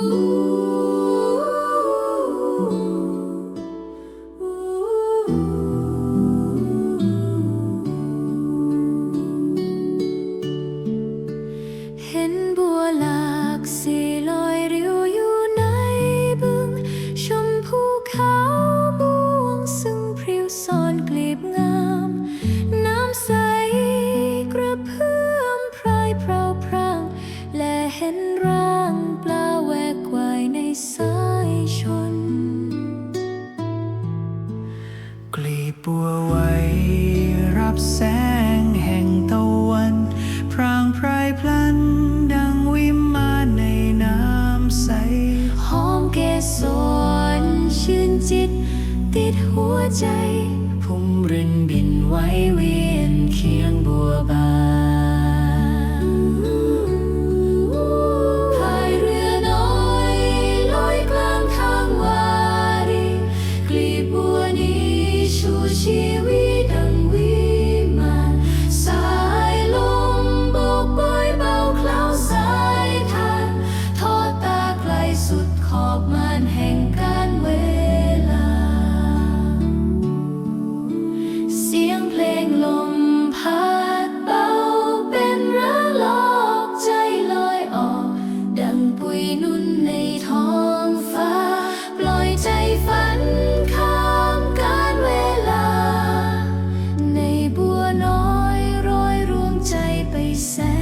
행복 ลีบบัวไว้ รับแสงแห่งตะวันพรางพรายพลัน ดังวิมานในน้ำใส หอมเกสรชื่นจิต ติดหัวใจพุ่มรินบินไว้เวี she we said.